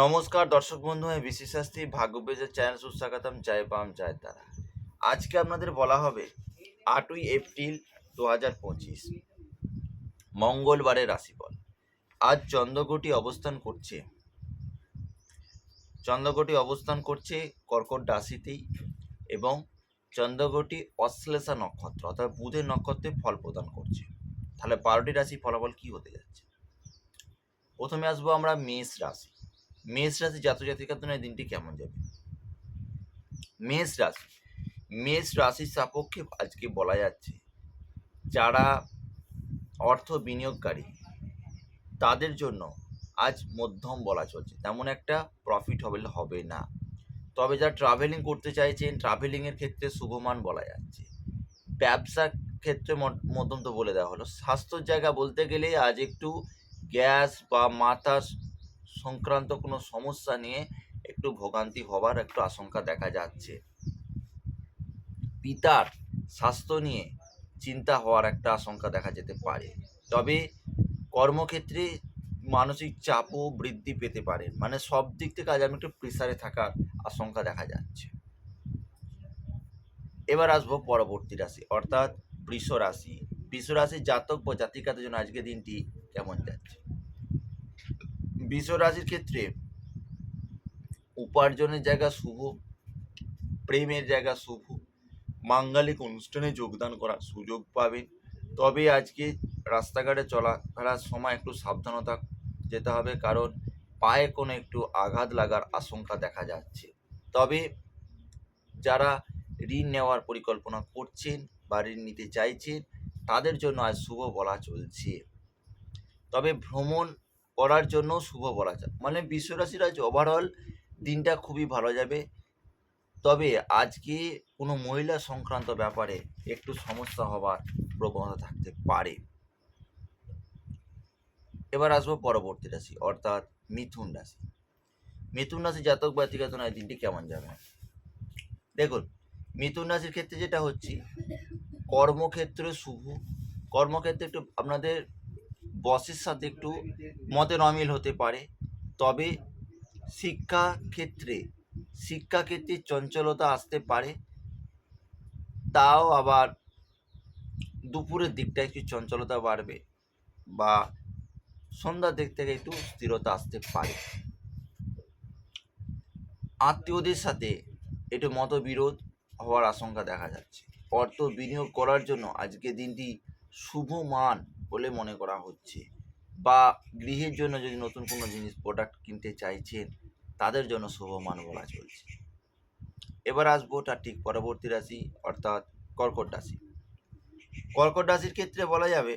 নমস্কার দর্শক বন্ধু, আমি বিশেষ শাস্ত্রী ভাগ্যবেজের চ্যানেল সুস্বাগতম, জয় পাম জয় তারা। আজকে আপনাদের বলা হবে আটই এপ্রিল দু হাজার পঁচিশ, মঙ্গলবারের রাশিফল। আজ চন্দ্রকোটি অবস্থান করছে চন্দ্রকোটি অবস্থান করছে কর্কট রাশিতেই এবং চন্দ্রকোটি অশ্লেষা নক্ষত্র, অর্থাৎ বুধের নক্ষত্রে ফল প্রদান করছে। তাহলে বারোটি রাশি ফলাফল কি হতে যাচ্ছে? প্রথমে আসব আমরা মেষ রাশি। মেষ রাশি জাতক জাতিকার জন্য দিনটি কেমন যাবে? মেষ রাশি, মেষ রাশির সাপক্ষে আজকে বলা যাচ্ছে, যারা অর্থ বিনিয়োগকারী, তাদের জন্য আজ মধ্যম বলা চলছে। তেমন একটা প্রফিট হবে হবে না। তবে যারা ট্রাভেলিং করতে চাইছেন ট্রাভেলিংয়ের ক্ষেত্রে শুভমান বলা যাচ্ছে। ব্যবসা ক্ষেত্রে মধ্যম তো বলে দেওয়া হলো। স্বাস্থ্যর জায়গা বলতে গেলে আজ একটু গ্যাস বা মাথার সংক্রান্ত কোনো সমস্যা নিয়ে একটু ভোগান্তি হবার একটু আশঙ্কা দেখা যাচ্ছে। পিতার স্বাস্থ্য নিয়ে চিন্তা হওয়ার একটা আশঙ্কা দেখা যেতে পারে। তবে কর্মক্ষেত্রে মানসিক চাপও বৃদ্ধি পেতে পারে। মানে সব দিক থেকে আজ আমি একটু প্রেসারে থাকার আশঙ্কা দেখা যাচ্ছে। এবার আসব পরবর্তী রাশি, অর্থাৎ বৃষ রাশি। বৃষ রাশির জাতক বা জাতিকাদের জন্য আজকের দিনটি কেমন যাচ্ছে? রাশির ক্ষেত্রে উপার্জনের জায়গা শুভ, প্রেমের জায়গা শুভ, মাঙ্গালিক অনুষ্ঠানে যোগদান করার সুযোগ পাবেন। তবে আজকে রাস্তাঘাটে চলাফেরার সময় একটু সাবধানতা যেতে হবে, কারণ পায়ে কোনো একটু আঘাত লাগার আশঙ্কা দেখা যাচ্ছে। তবে যারা ঋণ নেওয়ার পরিকল্পনা করছেন বা ঋণ নিতে চাইছেন, তাদের জন্য আজ শুভ বলা চলছে। তবে ভ্রমণ করার জন্য শুভ বলা যায়। মানে বিশ্বরাশির আজ ওভারঅল দিনটা খুবই ভালো যাবে। তবে আজকে কোনো মহিলা সংক্রান্ত ব্যাপারে একটু সমস্যা হবার প্রবণতা থাকতে পারে। এবার আসব পরবর্তী রাশি, অর্থাৎ মিথুন রাশি। মিথুন রাশি জাতক বাতিকা জন্য এই দিনটি কেমন যাবে? দেখুন, মিথুন রাশির ক্ষেত্রে যেটা হচ্ছে, কর্মক্ষেত্রে শুভ। কর্মক্ষেত্রে একটু আপনাদের বসের সাথে একটু মতের অমিল হতে পারে। তবে শিক্ষা ক্ষেত্রে শিক্ষা ক্ষেত্রে চঞ্চলতা আসতে পারে। তাও আবার দুপুরের দিকটা একটু চঞ্চলতা বাড়বে বা সন্ধ্যার দিক থেকে একটু স্থিরতা আসতে পারে। আত্মীয়দের সাথে একটু মতবিরোধ হওয়ার আশঙ্কা দেখা যাচ্ছে। অর্থ বিনিয়োগ করার জন্য আজকে দিনটি শুভ মান বলে মনে করা হচ্ছে। বা গৃহের জন্য যদি নতুন কোনো জিনিস প্রোডাক্ট কিনতে চাইছেন, তাদের জন্য শুভ মান বলা চলছে। এবার আসব তার ঠিক পরবর্তী রাশি, অর্থাৎ কর্কট রাশি। কর্কট রাশির ক্ষেত্রে বলা যাবে,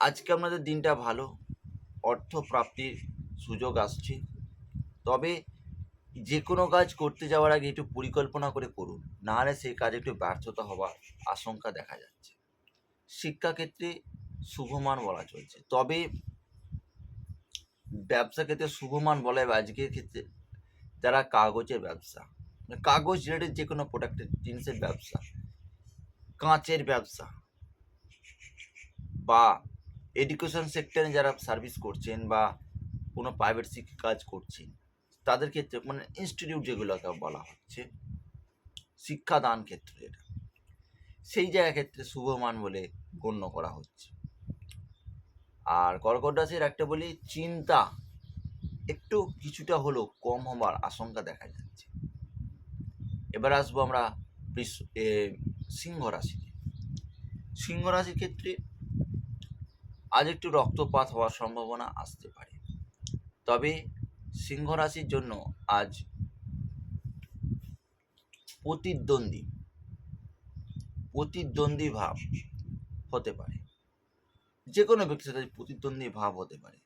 আজকে আপনাদের দিনটা ভালো অর্থ প্রাপ্তির সুযোগ আসছে। তবে যে কোনো কাজ করতে যাওয়ার আগে একটু পরিকল্পনা করে করুন। নাহলে সেই কাজে একটু ব্যর্থতা হওয়ার আশঙ্কা দেখা যাচ্ছে। শিক্ষাক্ষেত্রে শুভমান বলা চলছে। তবে ব্যবসা ক্ষেত্রে শুভমান বলা যাবে আজকের ক্ষেত্রে যারা কাগজের ব্যবসা, কাগজ রিলেটেড যে কোনো প্রোডাক্টের জিনিসের ব্যবসা, কাঁচের ব্যবসা বা এডুকেশন সেক্টরে যারা সার্ভিস করছেন বা কোনো প্রাইভেট শিক্ষা কাজ করছেন তাদের ক্ষেত্রে মানে ইনস্টিটিউট যেগুলোকে বলা হচ্ছে, শিক্ষাদান ক্ষেত্রে এটা। সেই জায়গা ক্ষেত্রে শুভমান বলে গণ্য করা হচ্ছে। আর কর্কট রাশির একটা বলি, চিন্তা একটু কিছুটা হলেও কম হবার আশঙ্কা দেখা যাচ্ছে। এবার আসব আমরা সিংহ রাশিতে সিংহ রাশির ক্ষেত্রে আজ একটু রক্তপাত হওয়ার সম্ভাবনা আসতে পারে। তবে সিংহ রাশির জন্য আজ প্রতিদ্বন্দ্বী প্রতিদ্বন্দ্বী ভাব হতে পারে। যে কোনো ব্যক্তির সাথে প্রতিদ্বন্দ্বী ভাব হতে পারে।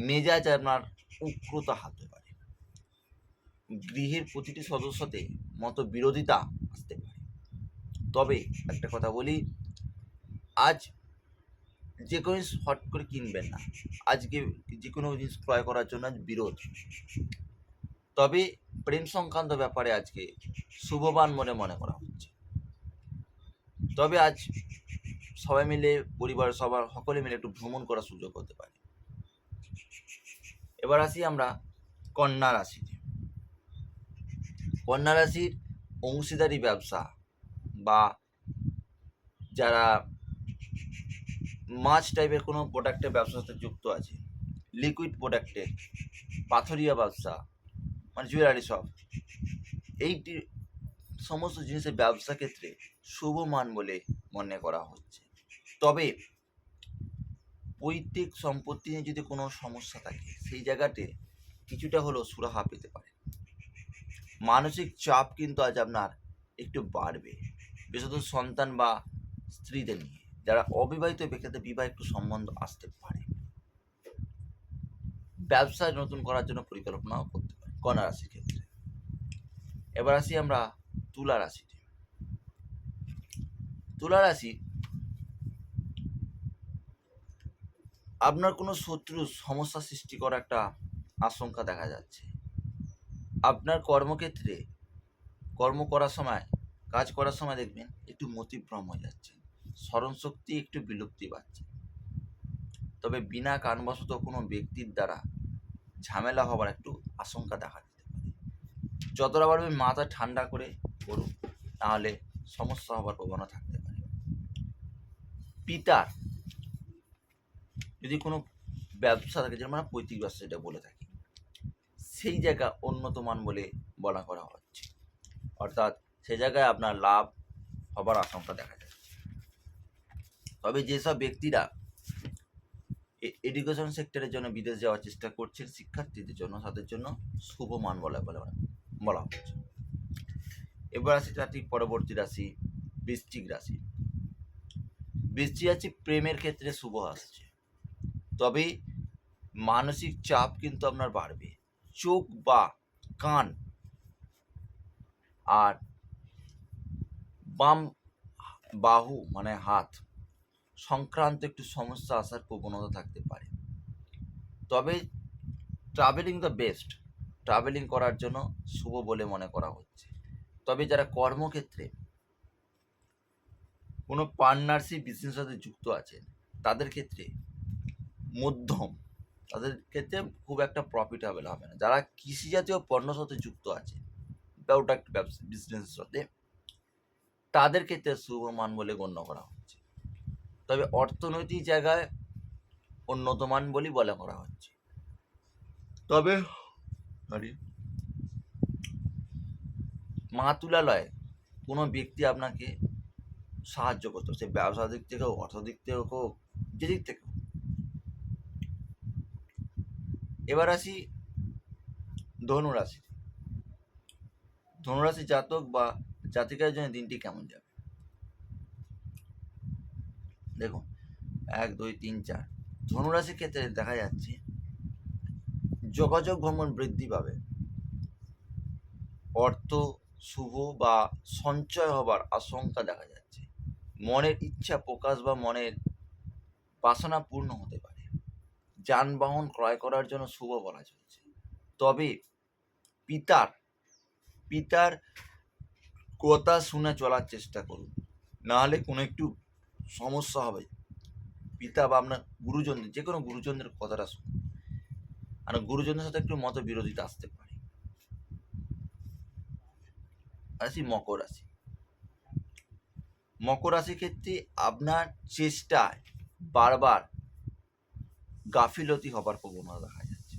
মেজাজ আপনার উগ্রতা হতে পারে। গৃহের প্রতিটি সদস্যতে মত বিরোধিতা আসতে পারে। তবে একটা কথা বলি, আজ যে কোনো জিনিস হট করে কিনবেন না। আজকে যে কোনো জিনিস ক্রয় করার জন্য আজ বিরোধ। তবে প্রেম সংক্রান্ত ব্যাপারে আজকে শুভবান মনে মনে করা হচ্ছে। তবে আজ সবাই মিলে পরিবার সবার সকলে মিলে একটু ভ্রমণ করার সুযোগ হতে পারে। এবার আসি আমরা কন্যা রাশিতে। কন্যা রাশির অংশীদারি ব্যবসা বা যারা মাছ টাইপের কোনো প্রোডাক্টের ব্যবসার সাথে যুক্ত আছে। লিকুইড প্রোডাক্টে পাথরিয়া ব্যবসা মানে জুয়েলারি শপ এইটি সমস্ত জিনিসের ব্যবসা ক্ষেত্রে শুভ মান বলে মনে করা হচ্ছে। তবে পৈতৃক সম্পত্তি নিয়ে যদি কোনো সমস্যা থাকে, সেই জায়গাতে কিছুটা হলেও সুরাহা পেতে পারে। মানসিক চাপ কিন্তু আজ আপনার একটু বাড়বে। বিশেষত সন্তান বা স্ত্রীদের নিয়ে। যারা অবিবাহিত ব্যক্তিদের বিবাহ একটু সম্বন্ধ আসতে পারে। ব্যবসায় নতুন করার জন্য পরিকল্পনাও করতে পারে, কন্যা রাশির ক্ষেত্রে। এবার আসি আমরা তুলা রাশিতে। তুলা রাশি, আপনার কোনো শত্রু সমস্যা সৃষ্টি করার একটা আশঙ্কা দেখা যাচ্ছে। আপনার কর্মক্ষেত্রে কর্ম করার সময়, কাজ করার সময় দেখবেন একটু মতিভ্রম হয়ে যাচ্ছে। স্মরণশক্তি একটু বিলুপ্তি পাচ্ছে। তবে বিনা কারণবশত কোনো ব্যক্তির দ্বারা ঝামেলা হবার একটু আশঙ্কা দেখা দিতে পারে। যতটা পারবে মাথা ঠান্ডা করে করুন তাহলে সমস্যা হবার প্রবণতা থাকতে পারে। পিতার যদি কোনো ব্যবসা থাকে, যেমন আমরা পৈতৃক ব্যবসা যেটা বলে থাকি, সেই জায়গা উন্নত মান বলে বলা করা হচ্ছে। অর্থাৎ সে জায়গায় আপনার লাভ হবার আশঙ্কা দেখা যাচ্ছে তবে যেসব ব্যক্তিরা এডুকেশন সেক্টরের জন্য বিদেশ যাওয়ার চেষ্টা করছেন, শিক্ষার্থীদের জন্য, তাদের জন্য শুভ মান বলা, বলে, বলা হচ্ছে। এবার আসি তার ঠিক পরবর্তী রাশি, বৃশ্চিক রাশি। বৃষ্টি আছে প্রেমের ক্ষেত্রে শুভ আসছে। তবে মানসিক চাপ কিন্তু আপনার বাড়বে। চোখ বা কান আর বাম বাহু মানে হাত সংক্রান্ত একটু সমস্যা আসার প্রবণতা থাকতে পারে। তবে ট্রাভেলিং দ্য বেস্ট ট্রাভেলিং করার জন্য শুভ বলে মনে করা হচ্ছে। তবে যারা কর্মক্ষেত্রে কোনো পার্টনারশিপ বিজনেসের সাথে যুক্ত আছেন, তাদের ক্ষেত্রে মধ্যম, তাদের ক্ষেত্রে খুব একটা প্রফিটেবল হবে না। যারা কৃষি জাতীয় সাথে যুক্ত আছে প্রোডাক্ট ব্যবসা বিজনেসের সাথে, তাদের ক্ষেত্রে শুভ মান বলে গণ্য করা হচ্ছে। তবে অর্থনৈতিক জায়গায় উন্নত মান বলেই বলা করা হচ্ছে। তবে সরি, মাতুলালয়ে কোনো ব্যক্তি আপনাকে সাহায্য করতে সে ব্যবসা দিক থেকে হোক অর্থ দিক থেকে হোক, যে দিক থেকে। এবার আসি ধনুরাশি ধনুরাশি জাতক বা জাতিকার জন্য দিনটি কেমন যাবে? দেখুন, এক, দুই, তিন, চার। ধনুরাশির ক্ষেত্রে দেখা যাচ্ছে যোগাযোগ ভ্রমণ বৃদ্ধি পাবে। অর্থ শুভ বা সঞ্চয় হবার আশঙ্কা দেখা যাচ্ছে। মনের ইচ্ছা প্রকাশ বা মনের বাসনা পূর্ণ হতে পারে। যানবাহন ক্রয় করার জন্য শুভ বলা চলছে। তবে পিতার পিতার কথা শুনে চলার চেষ্টা করুন। নাহলে কোনো একটু সমস্যা হবে। পিতা বা আপনার গুরুজনদের, যে কোনো গুরুজনদের কথাটা শুনুন। আর গুরুজনদের সাথে একটু মত বিরোধিতা আসতে পারে। আসি মকর রাশি। মকর রাশির ক্ষেত্রে আপনার চেষ্টায় বারবার গাফিলতি হবার প্রবণতা দেখা যাচ্ছে।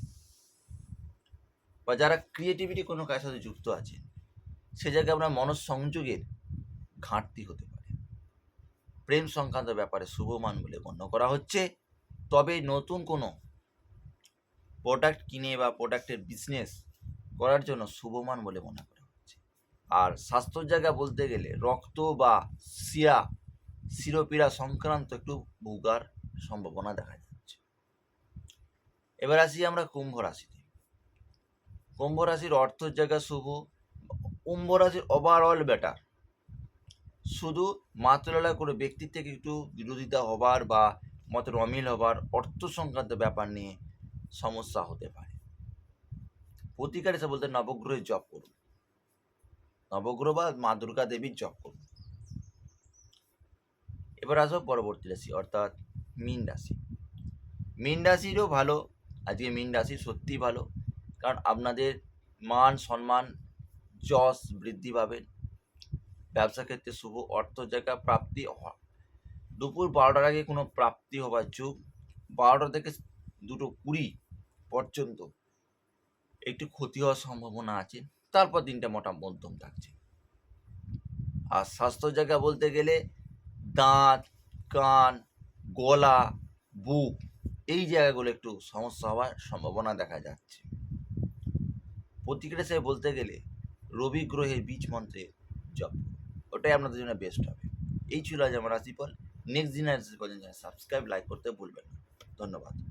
বা যারা ক্রিয়েটিভিটি কোনো কাজের সাথে যুক্ত আছে সে জায়গায় আপনার মনঃসংযোগের ঘাটতি হতে প্রেম সংক্রান্ত ব্যাপারে শুভমান বলে গণ্য করা হচ্ছে। তবে নতুন কোনো প্রোডাক্ট কিনে বা প্রোডাক্টের বিজনেস করার জন্য শুভমান বলে মনে করা হচ্ছে। আর স্বাস্থ্যর জায়গা বলতে গেলে রক্ত বা শিরা, শিরোপীড়া সংক্রান্ত একটু ভোগার সম্ভাবনা দেখা যাচ্ছে। এবার আসি আমরা কুম্ভ রাশিতে। কুম্ভ রাশির অর্থের জায়গা শুভ, কুম্ভ রাশির ওভারঅল বেটার শুধু মাত্রালয় করে ব্যক্তির থেকে একটু বিরোধিতা হবার বা মতের অমিল হবার অর্থ সংক্রান্ত ব্যাপার নিয়ে সমস্যা হতে পারে। প্রতিকার হিসেবে বলতে নবগ্রহের জপ করুন। নবগ্রহ বা মা দুর্গা দেবীর জপ করুন। এবার আসব পরবর্তী রাশি, অর্থাৎ মীন রাশি। মীন রাশিরও ভালো, আজকে মীন রাশি সত্যিই ভালো, কারণ আপনাদের মান, সম্মান, যশ বৃদ্ধি পাবেন ব্যবসা ক্ষেত্রে শুভ অর্থ জায়গা প্রাপ্তি দুপুর বারোটার আগে কোনো প্রাপ্তি হবার যুগ বারোটা থেকে দুটো কুড়ি পর্যন্ত একটু ক্ষতি হওয়ার সম্ভাবনা আছে। তারপর দিনটা মোটা মধ্যম থাকছে। আর স্বাস্থ্য জায়গা বলতে গেলে দাঁত, কান, গলা, বুক এই জায়গাগুলো একটু সমস্যা হওয়ার সম্ভাবনা দেখা যাচ্ছে। প্রতিক্রিয়া বলতে গেলে রবি গ্রহের বীজ মন্ত্রে জপ। ওটাই আপনাদের জন্য বেস্ট হবে। এই ছিল আজ আমার রাশিফল। নেক্সট দিন সাবস্ক্রাইব লাইক করতে ভুলবেন না। ধন্যবাদ।